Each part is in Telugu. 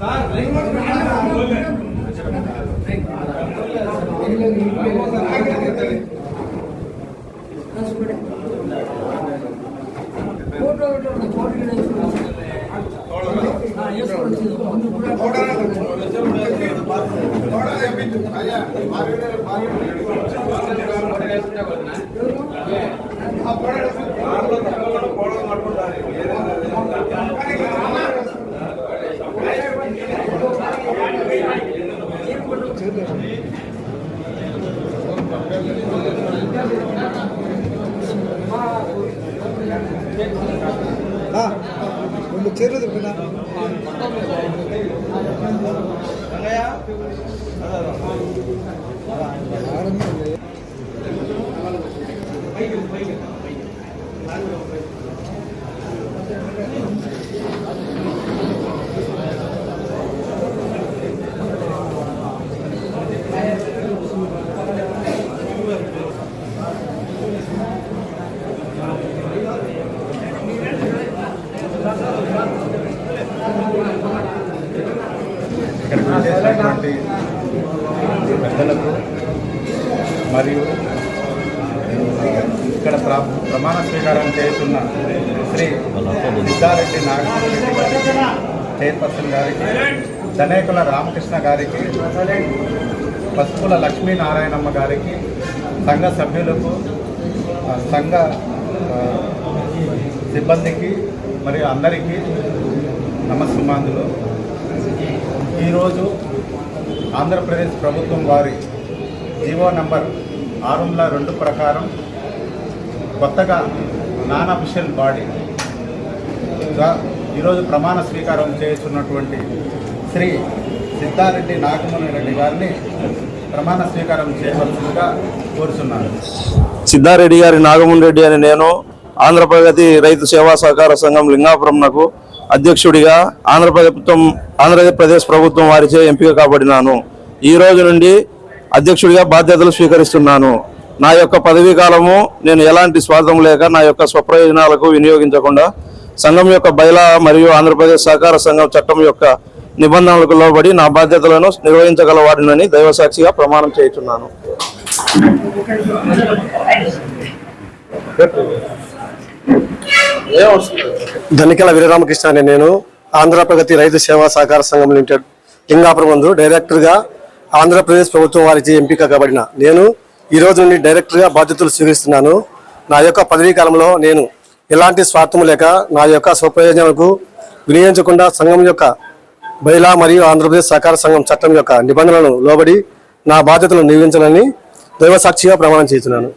సార్ రెండు చీరలు తిప్పుకున్నా ఇక్కడికి వచ్చేసినటువంటి పెద్దలకు మరియు ఇక్కడ ప్ర ప్రమాణ స్వీకారం చేస్తున్న శ్రీ సిద్ధారెడ్డి గారికి చైర్పర్సన్ గారికి ధనేకుల రామకృష్ణ గారికి పసుపుల లక్ష్మీనారాయణమ్మ గారికి సంఘ సభ్యులకు సంఘ సిబ్బందికి మరియు అందరికీ నమస్సుమాందులు ఈరోజు ఆంధ్రప్రదేశ్ ప్రభుత్వం వారి జీవో నంబర్ ఆరు వందల రెండు ప్రకారం కొత్తగా నాన్ అఫిషియల్ బాడీ ఈరోజు ప్రమాణ స్వీకారం చేస్తున్నటువంటి శ్రీ సిద్ధారెడ్డి నాగమోహన్ రెడ్డి గారిని ప్రమాణ స్వీకారం చేయవలసిందిగా కోరుతున్నాను సిద్ధారెడ్డి గారి నాగమోహన్ రెడ్డి అని నేను ఆంధ్రప్రగతి రైతు సేవా సహకార సంఘం లింగాపురంనకు అధ్యక్షుడిగా ఆంధ్రప్రభుత్వం ఆంధ్రప్రదేశ్ ప్రభుత్వం వారిచే ఎంపిక కాబడినాను. ఈ రోజు నుండి అధ్యక్షుడిగా బాధ్యతలు స్వీకరిస్తున్నాను. నా యొక్క పదవీ కాలము నేను ఎలాంటి స్వార్థం లేక నా యొక్క స్వప్రయోజనాలకు వినియోగించకుండా సంఘం యొక్క బయలా మరియు ఆంధ్రప్రదేశ్ సహకార సంఘం చట్టం యొక్క నిబంధనలకు లోబడి నా బాధ్యతలను నిర్వహించగలవాడినని దైవసాక్షిగా ప్రమాణం చేస్తున్నాను ధనికల వీరరామకృష్ణ అనే నేను ఆంధ్రప్రగతి రైతు సేవా సహకార సంఘం లిమిటెడ్ లింగాపురం నందు డైరెక్టర్గా ఆంధ్రప్రదేశ్ ప్రభుత్వం వారిచే ఎంపిక కాబడిన. నేను ఈ రోజు నుండి డైరెక్టర్గా బాధ్యతలు స్వీకరిస్తున్నాను. నా యొక్క పదవీ కాలంలో నేను ఎలాంటి స్వార్థం లేక నా యొక్క స్వప్రయోజనాలకు వినియోగించకుండా సంఘం యొక్క బైలా మరియు ఆంధ్రప్రదేశ్ సహకార సంఘం చట్టం యొక్క నిబంధనలను లోబడి నా బాధ్యతలను నిర్వహించాలని దైవసాక్షిగా ప్రమాణం చేస్తున్నాను.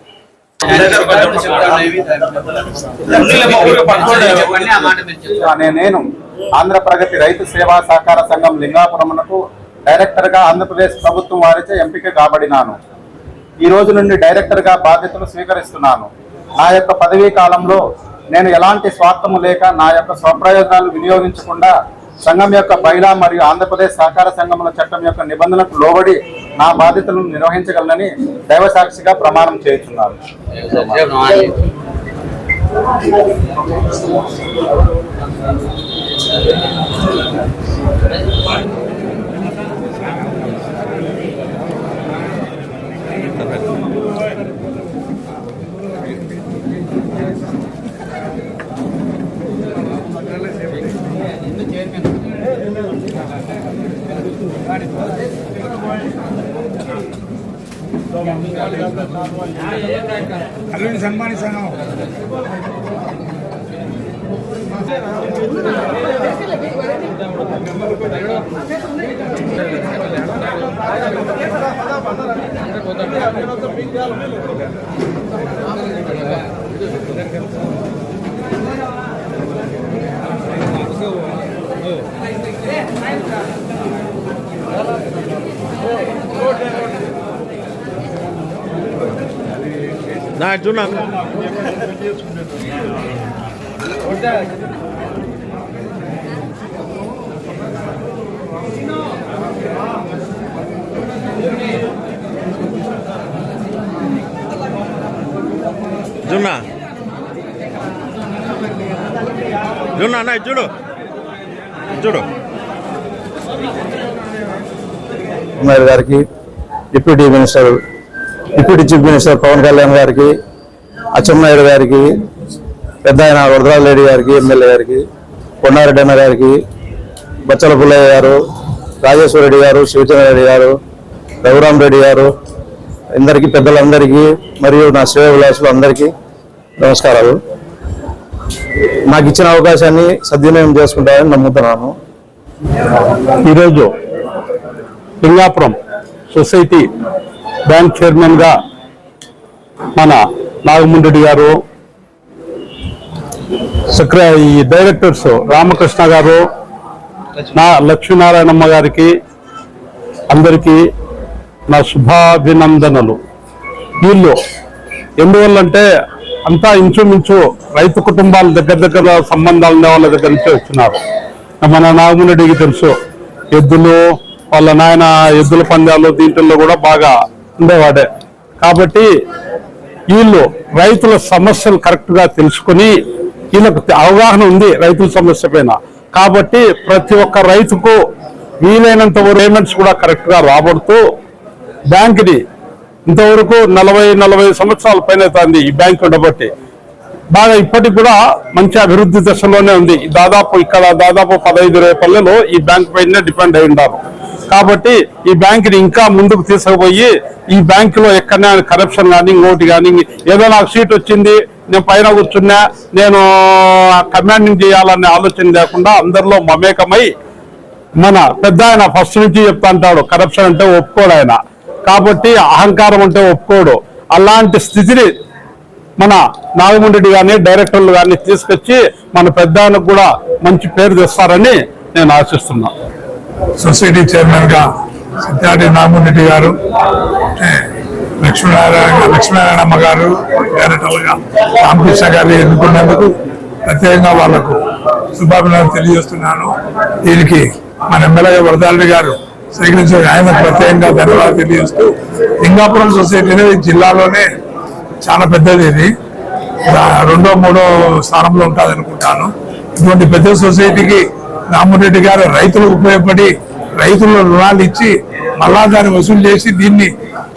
నేను ఆంధ్ర ప్రగతి రైతు సేవా సహకార సంఘం లింగాపురమునకు డైరెక్టర్గా ఆంధ్రప్రదేశ్ ప్రభుత్వం వారిచే ఎంపిక కాబడినాను. ఈ రోజు నుండి డైరెక్టర్గా బాధ్యతలు స్వీకరిస్తున్నాను. నా యొక్క పదవీ కాలంలో నేను ఎలాంటి స్వార్థము లేక నా యొక్క స్వప్రయోజనాలు వినియోగించకుండా సంఘం యొక్క బైలా మరియు ఆంధ్రప్రదేశ్ సహకార సంఘముల చట్టం యొక్క నిబంధనలకు లోబడి నా బాధ్యతలను నిర్వహించగలనని దైవసాక్షిగా ప్రమాణం చేస్తున్నారు జున్నా. జున్నా అన్న చూడు. చూడు. కుమార్ గారికి deputy minister deputy chief minister Pawan Kalyan గారికి అచ్చెన్నాయుడు గారికి పెద్ద ఆయన వరదరాజరెడ్డి గారికి ఎమ్మెల్యే గారికి కొండారెడ్డి అన్న గారికి బచ్చల పుల్లయ్య గారు రాజేశ్వర రెడ్డి గారు శివచంద్ర రెడ్డి గారు రఘురామ్ రెడ్డి గారు అందరికీ పెద్దలందరికీ మరియు నా శ్రేయవిలాసులు అందరికీ నమస్కారాలు. నాకు ఇచ్చిన అవకాశాన్ని సద్వినియోగం చేసుకుంటారని నమ్ముతున్నాను. ఈరోజు లింగాపురం సొసైటీ బ్యాంక్ చైర్మన్గా మన నాగముండెడ్డి గారు సెక్ర ఈ డైరెక్టర్స్ రామకృష్ణ గారు నా లక్ష్మీనారాయణమ్మ గారికి అందరికీ నా శుభాభినందనలు. వీళ్ళు ఎందువల్లంటే అంతా ఇంచుమించు రైతు కుటుంబాల దగ్గర దగ్గర సంబంధాలు ఉండే వాళ్ళ దగ్గర నుంచి వచ్చినారు. మన నాగమునడికి తెలుసు ఎద్దులు వాళ్ళ నాయన ఎద్దుల పందాలు దీంట్లో కూడా బాగా ఉండేవాడే. కాబట్టి వీళ్ళు రైతుల సమస్యలు కరెక్ట్గా తెలుసుకుని వీళ్ళకు అవగాహన ఉంది రైతుల సమస్య పైన. కాబట్టి ప్రతి ఒక్క రైతుకు వీలైనంత పేమెంట్స్ కూడా కరెక్ట్గా రాబడుతూ బ్యాంకుని ఇంతవరకు నలభై నలభై సంవత్సరాల పైన అవుతుంది ఈ బ్యాంక్ ఉండబట్టి. బాగా ఇప్పటికి కూడా మంచి అభివృద్ధి దశలోనే ఉంది. దాదాపు ఇక్కడ దాదాపు పదహైదు ఇరవై పల్లెలు ఈ బ్యాంక్ పైన డిపెండ్ అయి ఉండాలి. కాబట్టి ఈ బ్యాంకుని ఇంకా ముందుకు తీసుకుపోయి ఈ బ్యాంక్లో ఎక్కడైనా కరప్షన్ కానీ ఇంకోటి కానీ ఏదో నాకు సీట్ వచ్చింది నేను పైన కూర్చున్నా నేను కమాండింగ్ చేయాలనే ఆలోచన లేకుండా అందరిలో మమేకమై మన పెద్ద ఆయన ఫస్ట్ నుంచి చెప్తా అంటాడు కరప్షన్ అంటే ఒప్పుకోడు ఆయన. కాబట్టి అహంకారం అంటే ఒప్పుకోడు. అలాంటి స్థితిని మన నాగమరెడ్డి కానీ డైరెక్టర్లు కానీ తీసుకొచ్చి మన పెద్ద ఆయనకు కూడా మంచి పేరు తెస్తారని నేను ఆశిస్తున్నాను సొసైటీ చైర్మన్గా సిద్ధార్థి నాగమరెడ్డి గారు లక్ష్మీనారాయణ లక్ష్మీనారాయణమ్మ గారు డైరెక్టర్గా రామకృష్ణ గారు ఎన్నుకున్నందుకు ప్రత్యేకంగా వాళ్ళకు శుభాభినందనలు తెలియజేస్తున్నాను. దీనికి మన ఎమ్మెల్యే వరదారెడ్డి గారు స్వీకరించిన ఆయన ప్రత్యేకంగా ధన్యవాదాలు తెలియజేస్తూ లింగాపురం సొసైటీ అనేది జిల్లాలోనే చాలా పెద్దది ఇది. రెండో మూడో స్థానంలో ఉంటుంది అనుకుంటాను ఇటువంటి పెద్ద సొసైటీకి రామరెడ్డి గారు రైతులకు ఉపయోగపడి రైతుల రుణాలు ఇచ్చి మళ్ళా దాన్ని వసూలు చేసి దీన్ని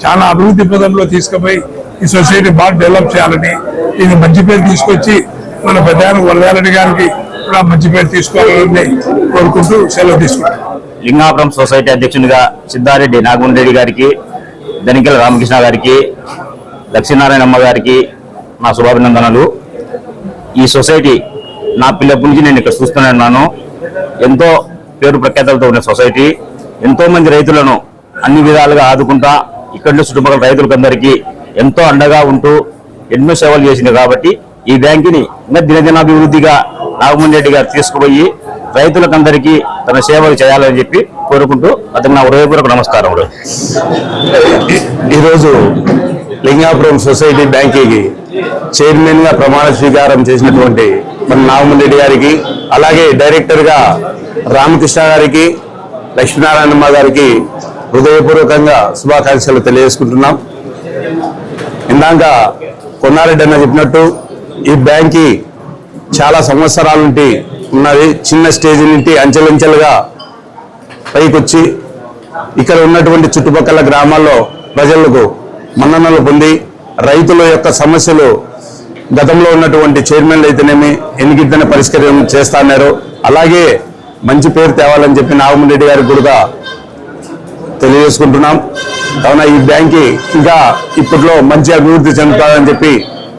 చాలా అభివృద్ధి పదంలో తీసుకుపోయి ఈ సొసైటీ బాగా డెవలప్ చేయాలని దీన్ని మంచి పేరు తీసుకొచ్చి మన పెద్ద వరదారెడ్డి గారికి కూడా మంచి పేరు తీసుకోవాలని కోరుకుంటూ సెలవు తీసుకుంటాం. లింగాపురం సొసైటీ అధ్యక్షునిగా సిద్ధారెడ్డి నాగమోహన్ రెడ్డి గారికి ధనికల రామకృష్ణ గారికి లక్ష్మీనారాయణమ్మ గారికి నా శుభాభినందనలు. ఈ సొసైటీ నా పిల్లప్పటి నుంచి నేను ఇక్కడ చూస్తూనే ఉన్నాను ఎంతో పేరు ప్రఖ్యాతలతో ఉన్న సొసైటీ ఎంతో మంది రైతులను అన్ని విధాలుగా ఆదుకుంటా ఇక్కడ చుట్టుపక్కల రైతులకందరికీ ఎంతో అండగా ఉంటూ ఎన్నో సేవలు చేసింది కాబట్టి ఈ బ్యాంకుని ఇంకా దినదినాభివృద్ధిగా నాగమోహన్ రెడ్డి గారు తీసుకుపోయి రైతులకందరికీ తన సేవలు చేయాలని చెప్పి కోరుకుంటూ అతనికి నా హృదయపూర్వక నమస్కారం. ఈరోజు లింగాపురం సొసైటీ బ్యాంకీకి చైర్మన్గా ప్రమాణ స్వీకారం చేసినటువంటి మన నాగమన్ రెడ్డి గారికి అలాగే డైరెక్టర్గా రామకృష్ణ గారికి లక్ష్మీనారాయణమ్మ గారికి హృదయపూర్వకంగా శుభాకాంక్షలు తెలియజేసుకుంటున్నాం. ఇందాక కొన్నారెడ్డి అన్న చెప్పినట్టు ఈ బ్యాంకి చాలా సంవత్సరాల నుండి ఉన్నది చిన్న స్టేజ్ నుండి అంచెలంచెలుగా పైకొచ్చి ఇక్కడ ఉన్నటువంటి చుట్టుపక్కల గ్రామాల్లో ప్రజలకు మన్ననలు పొంది రైతుల యొక్క సమస్యలు గతంలో ఉన్నటువంటి చైర్మన్లు అయితేనేమి ఎన్నికిద్దనే పరిష్కారం చేస్తున్నారు అలాగే మంచి పేరు తేవాలని చెప్పి నాగమన్ రెడ్డి గారికి కూడా తెలియజేసుకుంటున్నాం. కావున ఈ బ్యాంక్కి ఇంకా ఇప్పట్లో మంచి అభివృద్ధి చెందుతాదని చెప్పి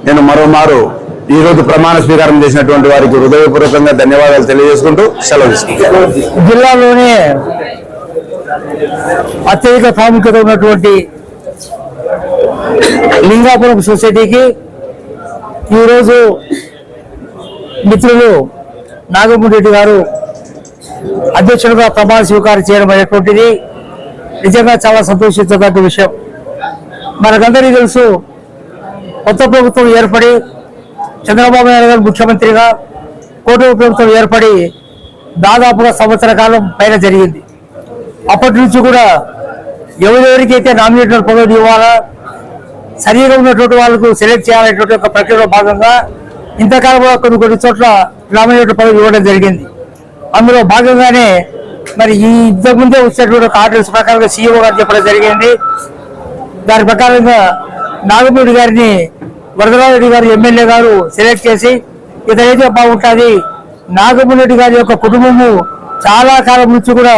నేను మరోమారు ఈరోజు ప్రమాణ స్వీకారం చేసినటువంటి వారికి హృదయపూర్వకంగా ధన్యవాదాలు తెలియజేసుకుంటూ సెలవు జిల్లాలోనే అత్యధిక ప్రాముఖ్యత ఉన్నటువంటి లింగాపురం సొసైటీకి ఈరోజు మిత్రులు నాగమూడి రెడ్డి గారు అధ్యక్షుడిగా ప్రమాణ స్వీకారం చేయడం అనేటువంటిది నిజంగా చాలా సంతోషించదగ్గ విషయం. మనకందరికీ తెలుసు కొత్త ప్రభుత్వం ఏర్పడి చంద్రబాబు నాయుడు గారు ముఖ్యమంత్రిగా కూటమి ప్రభుత్వం ఏర్పడి దాదాపుగా సంవత్సర కాలం పైన జరిగింది. అప్పటి నుంచి కూడా ఎవరెవరికైతే నామినేటెడ్ పదవులు ఇవ్వాలా సరిగా ఉన్నటువంటి వాళ్ళకు సెలెక్ట్ చేయాలనేటువంటి ఒక ప్రక్రియలో భాగంగా ఇంతకాలంలో కొన్ని కొన్ని చోట్ల నామినేటర్ పదవి ఇవ్వడం జరిగింది. అందులో భాగంగానే మరి ఈ ఇంతకుముందే వచ్చినటువంటి ఒక ఆర్డర్స్ ప్రకారంగా సీఈఓ గారు చెప్పడం జరిగింది. దాని ప్రకారంగా నాగమూడి గారిని వరదరాజుడి గారు ఎమ్మెల్యే గారు సెలెక్ట్ చేసి ఇతనైతే బాగుంటుంది. నాగమూరెడ్డి గారి యొక్క కుటుంబము చాలా కాలం నుంచి కూడా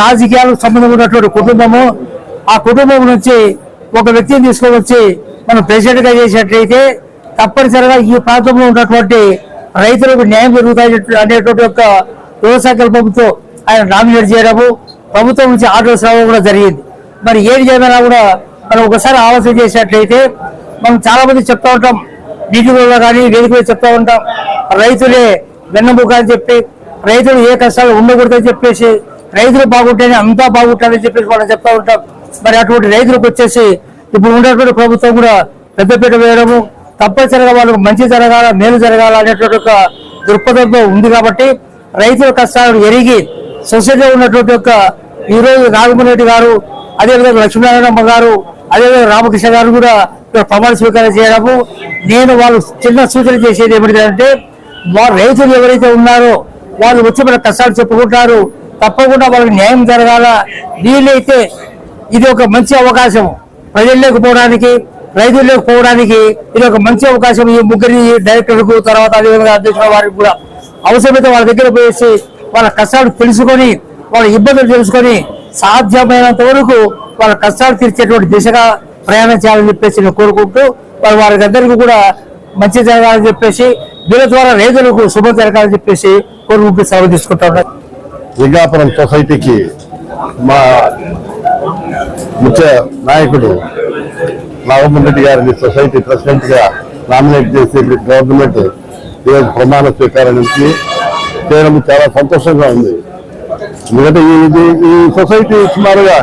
రాజకీయాలకు సంబంధం ఉన్నటువంటి కుటుంబము. ఆ కుటుంబం నుంచి ఒక వ్యక్తిని తీసుకొని వచ్చి మనం ప్రెసిడెంట్గా చేసినట్లయితే తప్పనిసరిగా ఈ ప్రాంతంలో ఉన్నటువంటి రైతులకు న్యాయం జరుగుతాయి అనేటువంటి ఒక యువ సంకల్పంతో ఆయన నామినేట్ చేయడము. ప్రభుత్వం నుంచి ఆర్డర్స్ రావడం కూడా జరిగింది. మరి ఏది చేయమైనా కూడా మనం ఒకసారి ఆలోచన చేసినట్లయితే మనం చాలా మంది చెప్తా ఉంటాం. మీటింగుల్లో కానీ వేదికలో చెప్తా ఉంటాం. రైతులే వెన్నముక అని చెప్పి రైతులు ఏ కష్టాలు ఉండకూడదని చెప్పేసి రైతులు బాగుంటేనే అంతా బాగుంటారని చెప్పేసి మనం చెప్తా ఉంటాం. మరి అటువంటి రైతులకు వచ్చేసి ఇప్పుడు ఉన్నటువంటి ప్రభుత్వం కూడా పెద్దపీట వేయడము తప్పనిసరిగా వాళ్ళకు మంచి జరగాల మేలు జరగాల అనేటువంటి ఒక దృక్పథంతో ఉంది కాబట్టి రైతుల కష్టాలను ఎరిగి సొసైటీలో ఉన్నటువంటి ఒక ఈ రోజు గారు అదేవిధంగా లక్ష్మీనారాయణమ్మ గారు అదేవిధంగా రామకృష్ణ గారు కూడా ప్రమాణ స్వీకారం చేయడము. నేను వాళ్ళు చిన్న సూచన చేసేది ఏమిటంటే వారు రైతులు ఎవరైతే ఉన్నారో వాళ్ళు వచ్చి మన కష్టాలు చెప్పుకుంటారు. తప్పకుండా వాళ్ళకి న్యాయం జరగాల. వీలైతే ఇది ఒక మంచి అవకాశం. ప్రజల్లోకి పోవడానికి రైతుల్లోకి పోవడానికి ఇది ఒక మంచి అవకాశం. ఈ ముగ్గురి డైరెక్టర్కు తర్వాత అదేవిధంగా అధ్యక్షుల వారికి కూడా అవసరమైతే వాళ్ళ దగ్గర పోయేసి వాళ్ళ కష్టాలు తెలుసుకొని వాళ్ళ ఇబ్బందులు తెలుసుకొని సాధ్యమైనంత వరకు వాళ్ళ కష్టాలు తీర్చేటువంటి దిశగా ప్రయాణం చేయాలని చెప్పేసి నేను కోరుకుంటూ వారి వారికి అందరికీ కూడా మంచి జరగాలని చెప్పేసి దీని ద్వారా రైతులకు శుభం జరగాలని చెప్పేసి కోరుకుంటూ సెలవు తీసుకుంటా ఉన్నారు లింగాపురం సొసైటీకి మా ముఖ్య నాయకుడు నాగమోహన్ రెడ్డి గారిని సొసైటీ ప్రెసిడెంట్గా నామినేట్ చేసి గవర్నమెంట్ ఈరోజు ప్రమాణ స్వీకారం నుంచి చేయడం చాలా సంతోషంగా ఉంది. ఎందుకంటే ఇది- ఈ సొసైటీ సుమారుగా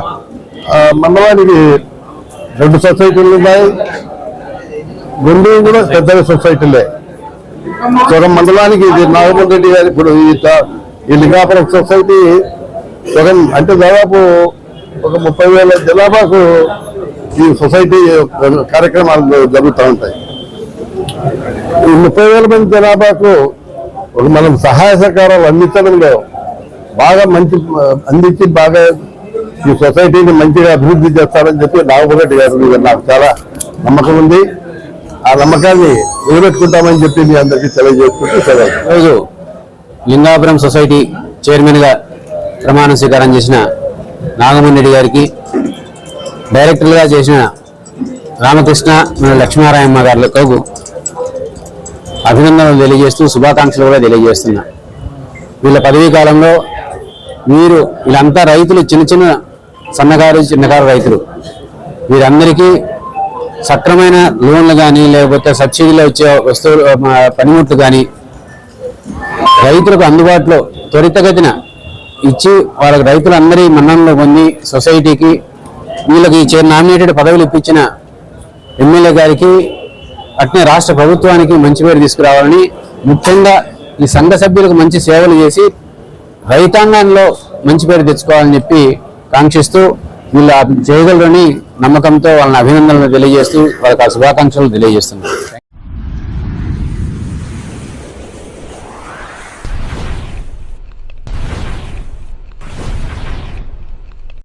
మండలానికి రెండు సొసైటీలు ఉన్నాయి. గుండూరు కూడా పెద్ద సొసైటీలే. చూడ మండలానికి ఇది నాగమోహన్ రెడ్డి గారి ఇప్పుడు ఈ ఈ లింగాపురం సొసైటీ ఒక అంటే దాదాపు ఒక ముప్పై వేల జనాభాకు ఈ సొసైటీ కార్యక్రమాలు జరుగుతూ ఉంటాయి. ఈ ముప్పై వేల మంది జనాభాకు ఒక మనం సహాయ సహకారాలు అందించడంలో బాగా మంచి అందించి బాగా ఈ సొసైటీని మంచిగా అభివృద్ధి చేస్తారని చెప్పి నాగమోహన్ గారు మీద నాకు చాలా నమ్మకం ఉంది. ఆ నమ్మకాన్ని నిలబెట్టుకుంటామని చెప్పి మీ అందరికీ తెలియజేసుకుంటూ సెలవు. ఈరోజు లింగాపురం సొసైటీ చైర్మన్గా ప్రమాణ స్వీకారం చేసిన నాగమోహన్ రెడ్డి గారికి డైరెక్టర్గా చేసిన రామకృష్ణ మన లక్ష్మీనారాయణ గారులకు అభినందనలు తెలియజేస్తూ శుభాకాంక్షలు కూడా తెలియజేస్తున్నా. వీళ్ళ పదవీ కాలంలో మీరు వీళ్ళంతా రైతులు చిన్న చిన్న సన్నకారు చిన్నకారు రైతులు. వీరందరికీ సక్రమైన లోన్లు కానీ లేకపోతే సబ్సిడీలో వచ్చే వస్తువులు పనిముట్లు కానీ రైతులకు అందుబాటులో త్వరితగతిన ఇచ్చి వాళ్ళకి రైతులందరి మన్నంలో పొంది సొసైటీకి వీళ్ళకి చే నామినేటెడ్ పదవులు ఇప్పించిన ఎమ్మెల్యే గారికి అట్నే రాష్ట్ర ప్రభుత్వానికి మంచి పేరు తీసుకురావాలని ముఖ్యంగా ఈ సంఘ సభ్యులకు మంచి సేవలు చేసి రైతాంగంలో మంచి పేరు తెచ్చుకోవాలని చెప్పి కాంక్షిస్తూ వీళ్ళు చేయగలరని నమ్మకంతో వాళ్ళని అభినందనలు తెలియజేస్తూ వాళ్ళకి ఆ శుభాకాంక్షలు తెలియజేస్తున్నారు